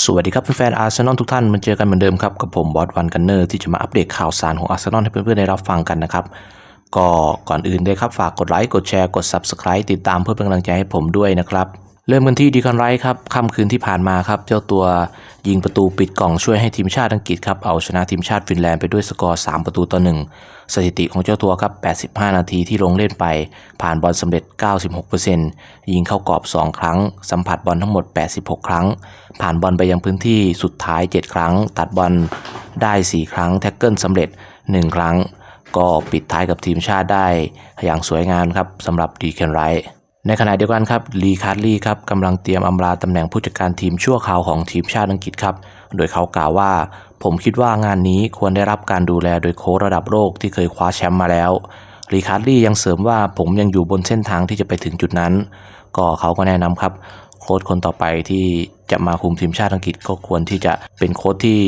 สวัสดีครับแฟนๆอาร์เซนอลทุกท่านมาเจอกันเหมือนเดิมครับกับผมบอสวันกันเนอร์ที่จะมาอัปเดตข่าวสารของอาร์เซนอลให้เพื่อนๆได้รับฟังกันนะครับ ก็ก่อนอื่นเลยครับฝากกดไลค์กดแชร์กด Subscribe ติดตามเพื่อเป็นกำลังใจให้ผมด้วยนะครับ เริ่มกันที่ดีคอนไรท์ครับค่ำคืนที่ผ่านมาครับ เจ้าตัวยิงประตูปิดกล่องช่วยให้ทีมชาติอังกฤษครับ เอาชนะทีมชาติฟินแลนด์ไปด้วยสกอร์ 3 ประตูต่อ 1 สถิติของเจ้าตัวครับ 85 นาทีที่ลงเล่นไป ผ่านบอลสำเร็จ 96%ยิงเข้ากรอบ 2 ครั้ง สัมผัสบอลทั้งหมด 86 ครั้ง ผ่านบอลไปยังพื้นที่สุดท้าย 7 ครั้ง ตัดบอลได้ 4 ครั้ง แท็กเกิลสำเร็จ 1 ครั้ง ก็ปิดท้ายกับทีมชาติได้อย่างสวยงามครับสำหรับดีเคนไรท์ ในขณะเดียวกันครับลีคาร์ลีครับกำลังเตรียมอำลาตำแหน่งผู้จัดการทีมชั่วคราวของทีมชาติอังกฤษครับ โดยเขากล่าวว่า ผมคิดว่างานนี้ควรได้รับการดูแลโดยโค้ชระดับโลกที่เคยคว้าแชมป์มาแล้วลีคาร์ลียังเสริมว่าผมยังอยู่บนเส้นทางที่จะไปถึงจุดนั้น ก็เขาก็แนะนำครับโค้ชคนต่อไปที่จะมาคุมทีมชาติอังกฤษก็ควรที่จะเป็นโค้ชที่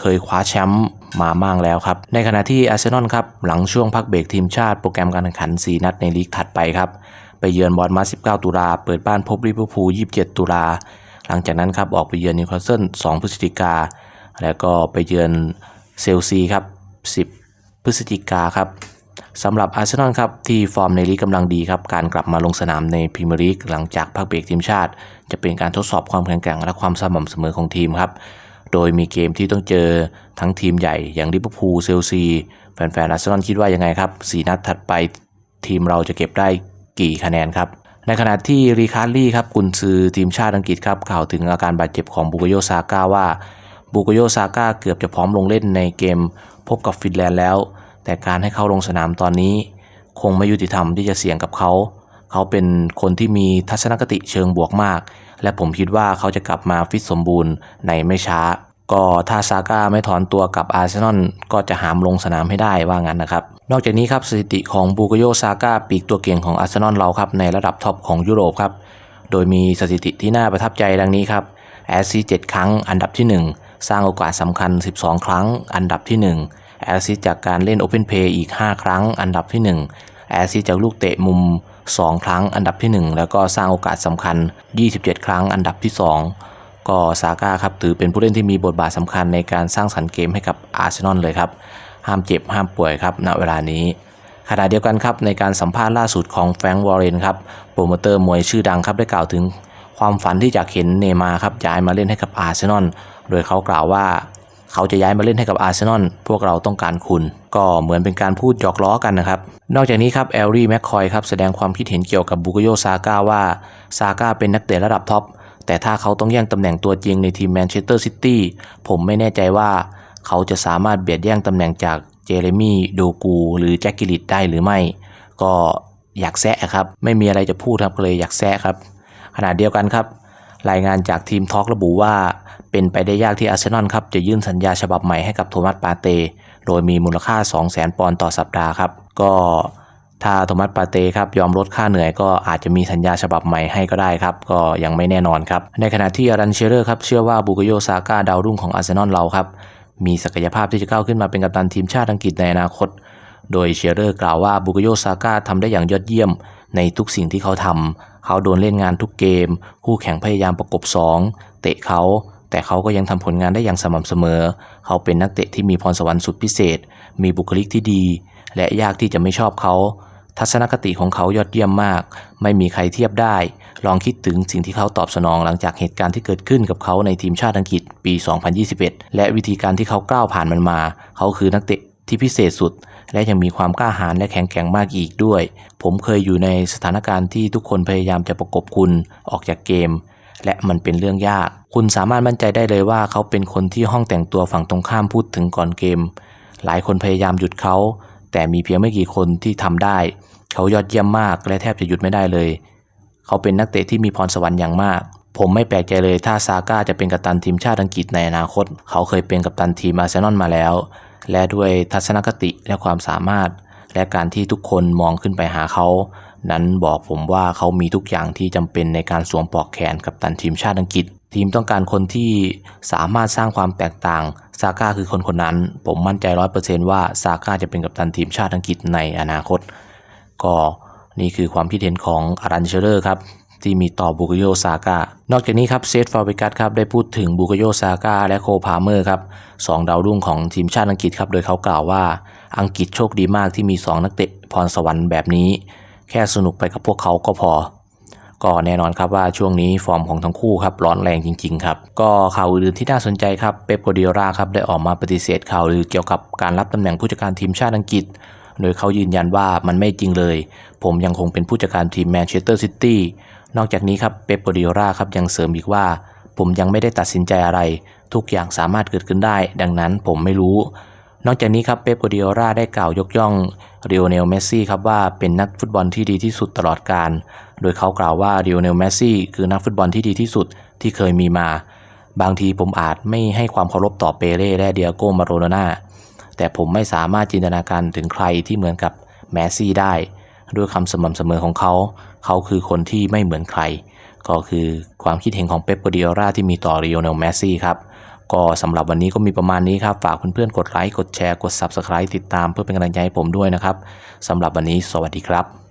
เคยคว้าแชมป์มามั่งแล้วครับ ในขณะที่อาร์เซนอลครับหลังช่วงพักเบรกทีมชาติโปรแกรมการแข่งขัน 4 นัดในลีกถัดไปครับ ไปเยือนบอลมา19 ตุลา เปิดบ้านพบลิเวอร์พูล27 ตุลา หลังจากนั้นครับออกไปเยือนนิวคาสเซิล2พฤศจิกา แล้วก็ไปเยือนเซลซีครับ 10 พฤศจิกาครับสำหรับอาร์เซนอลครับที่ฟอร์มในลีกกำลังดีครับ การกลับมาลงสนามในพรีเมียร์ลีกหลังจากพักเบรกทีมชาติ จะเป็นการทดสอบความแข็งแกร่งและความสม่ำเสมอของทีมครับ โดยมีเกมที่ต้องเจอทั้งทีมใหญ่อย่างลิเวอร์พูลเซลซีแฟนๆอาร์เซนอลคิดว่ายังไงครับสี่นัดถัดไปทีมเราจะเก็บได้ กี่คะแนนครับในขณะที่รีคาร์ลี่ครับกุนซือทีมชาติอังกฤษครับกล่าวถึงอาการบาดเจ็บของบุกโยซาก้าว่าบุกโยซาก้าเกือบจะพร้อมลงเล่นในเกม พบกับฟินแลนด์แล้ว แต่การให้เขาลงสนามตอนนี้ คงไม่ยุติธรรมที่จะเสี่ยงกับเขา เขาเป็นคนที่มีทัศนคติเชิงบวกมาก และผมคิดว่าเขาจะกลับมาฟิตสมบูรณ์ในไม่ช้า ก็ถ้าซาก้าไม่ถอนตัวกับอาร์เซนอลก็จะหามลงสนามให้ได้ว่างั้นนะครับ นอกจากนี้ครับสถิติของบูกโยซาก้าปีกตัวเก่งของอาร์เซนอลเราครับในระดับท็อปของยุโรปครับ โดยมีสถิติที่น่าประทับใจดังนี้ครับแอสซี7ครั้งอันดับที่ 1 สร้างโอกาสสำคัญ 12 ครั้ง อันดับที่ 1 แอสซิจากการเล่นโอเพนเพย์อีก 5 ครั้ง อันดับที่ 1 แอสซิจากลูกเตะมุม 2 ครั้ง อันดับที่ 1 แล้วก็สร้างโอกาสสำคัญ 27 ครั้ง อันดับที่ 2 ก็ซาก้าครับถือเป็นผู้เล่นที่มีบทบาทสำคัญในการสร้างสรรค์เกมให้กับอาร์เซนอลเลยครับห้ามเจ็บห้ามป่วยครับณเวลานี้ขณะเดียวกันครับในการสัมภาษณ์ล่าสุดของแฟรงค์วอร์เรนครับโปรโมเตอร์มวยชื่อดังครับได้กล่าวถึงความฝันที่อยากเห็นเนมาครับย้ายมาเล่นให้กับอาร์เซนอลโดยเขากล่าวว่า เขาจะย้ายมาเล่นให้กับอาร์เซนอลพวกเราต้องการคุณ ก็เหมือนเป็นการพูดหยอกล้อกันนะครับ นอกจากนี้ครับแอลลี่แมคคอยครับแสดงความคิดเห็นเกี่ยวกับบุกโยซาก้าว่าซาก้าเป็นนักเตะระดับท็อป แต่ถ้าเขาต้องแย่งตำแหน่งตัวจริงในทีมแมนเชสเตอร์ซิตี้ผมไม่แน่ใจว่าเขาจะสามารถเบียดแย่งตำแหน่งจากเจเรมี่โดกูหรือแจ็คกิลิตได้หรือไม่ ก็อยากแซะครับ ไม่มีอะไรจะพูดครับก็เลยอยากแซะครับ ขณะเดียวกันครับ รายงานจากทีมทอล์กระบุว่า เป็นไปได้ยากที่อาร์เซนอลครับจะยื่นสัญญาฉบับใหม่ให้กับโทมัสปาเต โดยมีมูลค่า 200,000ปอนด์ต่อสัปดาห์ครับ ก็ ถ้าโทมัสปาเตครับยอมลดค่าเหนื่อยก็อาจจะมีสัญญาฉบับใหม่ให้ก็ได้ครับ ก็ยังไม่แน่นอนครับ ในขณะที่อารันเชเรอร์ครับเชื่อว่าบุกโยซาก้าดาวรุ่งของอาร์เซนอลเราครับ มีศักยภาพที่จะก้าวขึ้นมาเป็นกัปตันทีมชาติอังกฤษในอนาคต โดยเชเรอร์กล่าวว่าบุกโยซาก้าทำได้อย่างยอดเยี่ยม ในทุกสิ่งที่เขาทำเขาโดนเล่นงานทุกเกม คู่แข่งพยายามประกบ 2 เตะเขาแต่เขาก็ยังทำผลงานได้อย่างสม่ำเสมอ เขาเป็นนักเตะที่มีพรสวรรค์สุดพิเศษ มีบุคลิกที่ดี และยากที่จะไม่ชอบเขา ทัศนคติของเขายอดเยี่ยมมาก ไม่มีใครเทียบได้ ลองคิดถึงสิ่งที่เขาตอบสนองหลังจากเหตุการณ์ที่เกิดขึ้นกับเขาในทีมชาติอังกฤษปี 2021 และวิธีการที่เขาก้าวผ่านมันมา เขาคือนักเตะที่พิเศษสุด และยังมีความกล้าหาญและแข็งแกร่งมากอีกด้วย ผมเคยอยู่ในสถานการณ์ที่ทุกคนพยายามจะประกบคุณออกจากเกม และมันเป็นเรื่องยาก คุณสามารถมั่นใจได้เลยว่าเขาเป็นคนที่ห้องแต่งตัวฝั่งตรงข้ามพูดถึงก่อนเกม หลายคนพยายามหยุดเขา แต่มีเพียงไม่กี่คนที่ทำได้ เขายอดเยี่ยมมากและแทบจะหยุดไม่ได้เลย เขาเป็นนักเตะที่มีพรสวรรค์อย่างมาก ผมไม่แปลกใจเลยถ้าซาก้าจะเป็นกัปตันทีมชาติอังกฤษในอนาคต เขาเคยเป็นกัปตันทีมอาร์เซนอลมาแล้ว และด้วยทัศนคติและความสามารถ และการที่ทุกคนมองขึ้นไปหาเขา นั้นบอกผมว่าเขามีทุกอย่างที่จำเป็นในการสวมปลอกแขนกับตันทีมชาติอังกฤษ ทีมต้องการคนที่สามารถสร้างความแตกต่าง ซาก้าคือคนคนนั้น ผมมั่นใจร้อยเปอร์เซนต์ว่าซาก้าจะเป็นกัปตันทีมชาติอังกฤษในอนาคต ก็นี่คือความคิดเห็นของอารันเชอร์ครับที่มีต่อบุกโยซาก้านอกจากนี้ครับเซธฟาเบกัสครับได้พูดถึงบุกโยซาก้าและโคพาเมอร์ครับสองดาวรุ่งของทีมชาติอังกฤษครับโดยเขากล่าวว่าอังกฤษโชคดีมากที่มี 2 นักเตะพรสวรรค์แบบนี้ แค่สนุกไปกับพวกเขาก็พอ ก็แน่นอนครับว่าช่วงนี้ฟอร์มของทั้งคู่ครับร้อนแรงจริงๆครับก็ข่าวอื่นที่น่าสนใจครับเป๊ปโกดิโอลาครับได้ออกมาปฏิเสธข่าวลือเกี่ยวกับการรับตำแหน่งผู้จัดการทีมชาติอังกฤษ โดยเขายืนยันว่ามันไม่จริงเลย ผมยังคงเป็นผู้จัดการทีมแมนเชสเตอร์ซิตี้นอกจากนี้ครับเป๊ปโกดิโอลาครับยังเสริมอีกว่า ผมยังไม่ได้ตัดสินใจอะไร ทุกอย่างสามารถเกิดขึ้นได้ ดังนั้นผมไม่รู้ นอกจากนี้ครับเป๊ปโกดิโอลาได้กล่าวยกย่อง เรียวเนลเมสซี่ครับว่าเป็นนักฟุตบอลที่ดีที่สุดตลอดกาลโดยเขากล่าวว่าเรียวเนลเมสซี่คือนักฟุตบอลที่ดีที่สุดที่เคยมีมา บางทีผมอาจไม่ให้ความเคารพต่อเปเร่และเดียโกมาโรโดนาแต่ผมไม่สามารถจินตนาการถึงใครที่เหมือนกับแมสซี่ได้ ด้วยคำสม่ำเสมอของเขา เขาคือคนที่ไม่เหมือนใคร ก็คือความคิดเห็นของเป๊ปโกวาร์ดิโอลาที่มีต่อเรียวเนลเมสซี่ครับ ก็สำหรับวันนี้ก็มีประมาณนี้ครับ ฝากเพื่อนๆกดไลค์ กดแชร์ กด Subscribe ติดตามเพื่อเป็นกำลังใจให้ผมด้วยนะครับสำหรับวันนี้สวัสดีครับ